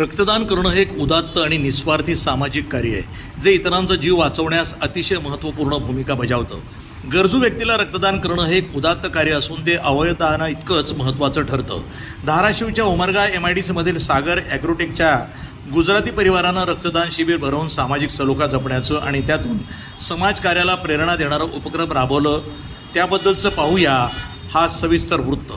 रक्तदान करणं हे एक उदात्त आणि निस्वार्थी सामाजिक कार्य आहे जे इतरांचा जीव वाचवण्यास अतिशय महत्त्वपूर्ण भूमिका बजावतं. गरजू व्यक्तीला रक्तदान करणं हे एक उदात्त कार्य असून ते अवयवदाना इतकंच महत्त्वाचं ठरतं. धाराशिवच्या उमरगा एम आय डी सीमधील सागर ॲग्रोटेकच्या गुजराती परिवारानं रक्तदान शिबिर भरवून सामाजिक सलोखा जपण्याचं आणि त्यातून समाजकार्याला प्रेरणा देणारं उपक्रम राबवलं. त्याबद्दलचं पाहूया हा सविस्तर वृत्त.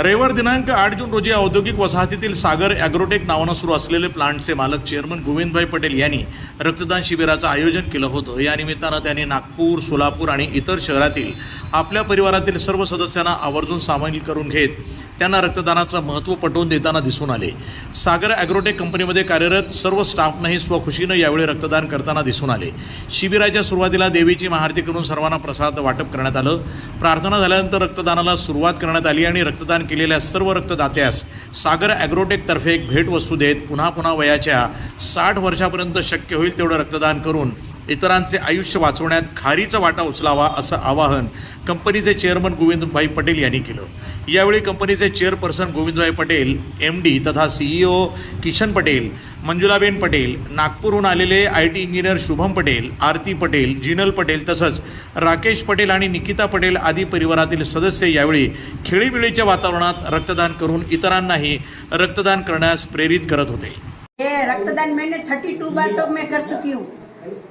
रविवार दिनांक आठ जून रोजी औद्योगिक वसाहतीतील सागर ॲग्रोटेक नावानं सुरू असलेले प्लांटचे मालक चेअरमन गोविंदभाई पटेल यांनी रक्तदान शिबिराचं आयोजन केलं होतं. या निमित्तानं त्यांनी नागपूर सोलापूर आणि इतर शहरातील आपल्या परिवारातील सर्व सदस्यांना आवर्जून सामील करून घेत त्यांना रक्तदानाचं महत्त्व पटवून देताना दिसून आले. सागर ॲग्रोटेक कंपनीमध्ये कार्यरत सर्व स्टाफनंही स्वखुशीनं यावेळी रक्तदान करताना दिसून आले. शिबिराच्या सुरुवातीला देवीची महाआरती करून सर्वांना प्रसाद वाटप करण्यात आलं. प्रार्थना झाल्यानंतर रक्तदानाला सुरुवात करण्यात आली आणि रक्तदान केलेल्या सर्व रक्तदात्यास सागर ॲग्रोटेकतर्फे एक भेटवस्तू देत पुन्हा पुन्हा वयाच्या साठ वर्षापर्यंत शक्य होईल तेवढं रक्तदान करून इतरांचे आयुष्य वाचवण्यात खारीचा वाटा उचलावा असं आवाहन कंपनीचे चेअरमन गोविंदभाई पटेल यांनी केलं. यावेळी कंपनीचे chairperson Govindbhai Patel M D तथा सीईओ किशन पटेल मंजुलाबेन पटेल नागपूरहून आलेले I T engineer Shubham Patel Aarti Patel Jinal Patel तसंच राकेश पटेल आणि निकिता पटेल आदी परिवारातील सदस्य यावेळी खेळीबिळीच्या वातावरणात रक्तदान करून इतरांनाही रक्तदान करण्यास प्रेरित करत होते. रक्तदान मैंने थर्टी टू बार तो मैं कर चुकी हूँ.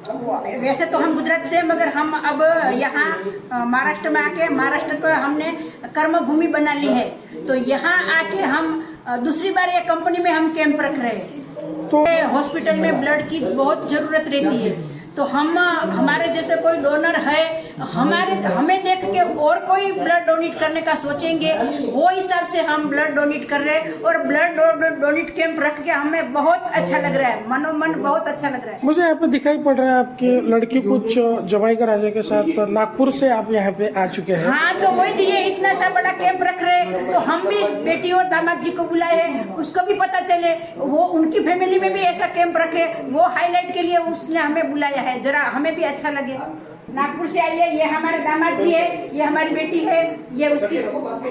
वैसे तो हम गुजरात से मगर हम अब यहाँ महाराष्ट्र में आके महाराष्ट्र को हमने कर्म भूमि बना ली है। तो यहाँ आके हम दूसरी बार ये कंपनी में हम कैंप रख रहे हैं। तो हॉस्पिटल में ब्लड की बहुत ज़रूरत रहती है। तो हम हमारे जैसे कोई डोनर है हमारे हमें देख के और कोई ब्लड डोनेट करने का सोचेंगे वो हिसाब से हम ब्लड डोनेट कर रहे हैं और ब्लड डोनेट कैंप रख के हमें बहुत अच्छा लग रहा है मनोमन बहुत अच्छा लग रहा है। मुझे यहाँ पे दिखाई पड़ रहा है आपकी लड़की कुछ जमाई का राजा के साथ नागपुर से आप यहाँ पे आ चुके हैं। हाँ तो वही जी ये इतना सा बड़ा कैंप रख रहे हैं तो हम भी बेटी और दामाद जी को बुलाए हैं उसको भी पता चले वो उनकी फैमिली में भी ऐसा कैंप रखे वो हाईलाइट के लिए उसने हमें बुलाया है जरा हमें भी अच्छा लगे। नागपुर से आई है ये हमारे दामाद जी है ये हमारी बेटी है ये उसकी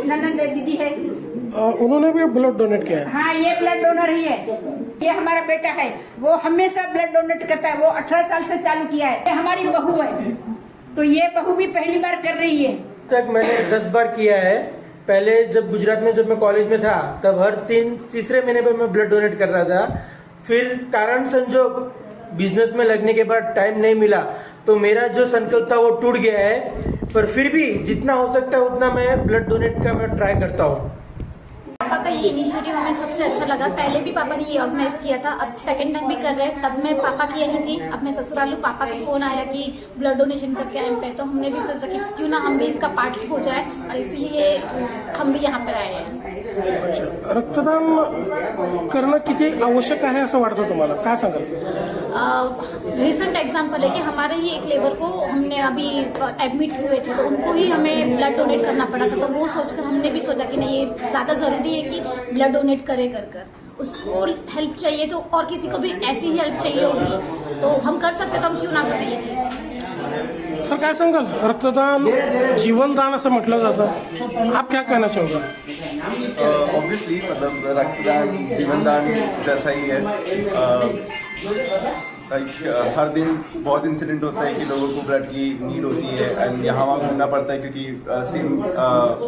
ननंद दीदी है। अ, उन्होंने भी ब्लड डोनेट किया है? हाँ ये ब्लड डोनर ही है। ये हमारा बेटा है। वो हमेशा ब्लड डोनेट करता है। वो 18 साल से चालू किया है। ये हमारी बहू है। तो ये बहू भी पहली बार कर रही है। तक मैंने दस बार किया है। पहले जब गुजरात में जब मैं कॉलेज में था तब हर तीन तीसरे महीने पे मैं ब्लड डोनेट कर रहा था। फिर कारण संजोग बिज़नेस में लगने के बाद टाइम नहीं मिला। तो मेरा जो संकल्प था वो टूट गया है पर फिर भी जितना हो सकता है उतना मैं ब्लड डोनेट का मैं ट्राई करता हूँ। पापा का ये इनिशिएटिव हमें सबसे अच्छा लगा। पहले भी पापा ने ये ऑर्गेनाइज किया था अब सेकंड टाइम भी कर रहे हैं। तब मैं पापा की यही थी। अब मैं ससुरालू पापा का फ़ोन आया कि ब्लड डोनेशन का कैंप है। तो हमने भी सोचा कि क्यों ना हम भी इसका पार्ट हो जाए और इसीलिए हम भी यहाँ पर आए हैं। अच्छा रक्तदान करणं किती आवश्यक आहे असं वाटतं तुम्हाला? काय सांगाल? रिसेंट एग्ज़ाम्पल है कि हमारे ही एक लेबर को हमने अभी एडमिट हुए थे तो उनको ही हमें ब्लड डोनेट करना पड़ा था तो वो सोचकर हमने भी सोचा कि नहीं ये ज़्यादा ज़रूरी है कि ब्लड डोनेट करे कर कर। उसको हेल्प चाहिए तो और किसी को भी ऐसी ही हेल्प चाहिए होगी तो हम कर सकते तो हम क्यों ना करें ये चीज़? सर क्या सांगाल रक्तदान जीवनदान असं म्हटलं जातं. आप क्या कहना चाहोगे? ऑब्वियसली मतलब रक्तदान जीवनदान जैसा ही है। लाइक हर दिन बहुत इंसिडेंट होता है कि लोगों को ब्लड की नीड होती है एंड यहाँ वहाँ घूमना पड़ता है क्योंकि सेम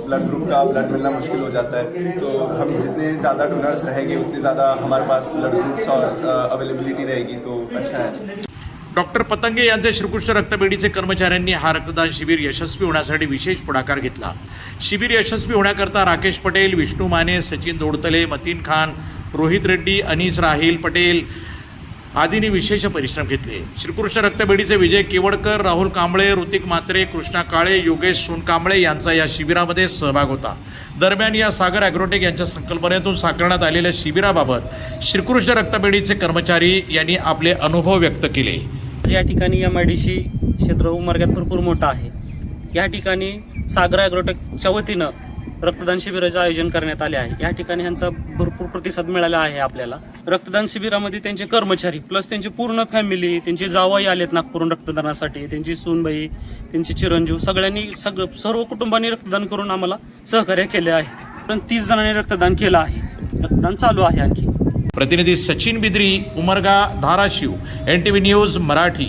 ब्लड ग्रुप का ब्लड मिलना मुश्किल हो जाता है। सो हम जितने ज़्यादा डोनर्स रहेंगे उतने ज़्यादा हमारे पास ब्लड ग्रुप्स और अवेलेबिलिटी रहेगी तो अच्छा है। डॉक्टर पतंगे यांचे श्रीकृष्ण रक्तपेढीचे कर्मचाऱ्यांनी हा रक्तदान शिबिर यशस्वी होण्यासाठी विशेष पुढाकार घेतला. शिबिर यशस्वी होण्याकरता राकेश पटेल विष्णू माने सचिन दोडतले मतीन खान रोहित रेड्डी अनीस राहिल पटेल आदींनी विशेष परिश्रम घेतले. श्रीकृष्ण रक्तपेढीचे विजय केवडकर राहुल कांबळे ऋतिक मात्रे कृष्णा काळे योगेश सोनकांबळे यांचा या शिबिरामध्ये सहभाग होता. दरम्यान या सागर ॲग्रोटेक यांच्या संकल्पनेतून साकारण्यात आलेल्या शिबिराबाबत श्रीकृष्ण रक्तपेढीचे कर्मचारी यांनी आपले अनुभव व्यक्त केले. या ठिकाणी एम आय डी सी क्षेत्र उमरग्यात भरपूर मोठा आहे. या ठिकाणी सागर ॲग्रोटेकच्या वतीनं रक्तदान शिबिराचं आयोजन करण्यात आले आहे. या ठिकाणी ह्यांचा भरपूर प्रतिसाद मिळाला आहे आपल्याला. रक्तदान शिबिरामध्ये त्यांचे कर्मचारी प्लस त्यांची पूर्ण फॅमिली त्यांची जावाई आलेत नागपूरून रक्तदानासाठी त्यांची सूनबाई त्यांचे चिरंजीव सगळ्यांनी सगळं सर्व कुटुंबांनी रक्तदान करून आम्हाला सहकार्य केले आहे. पण तीस जणांनी रक्तदान केलं आहे. रक्तदान चालू आहे आणखी. प्रतिनिधी Sachin Bidri Umarga Dharashiv N T V news Marathi.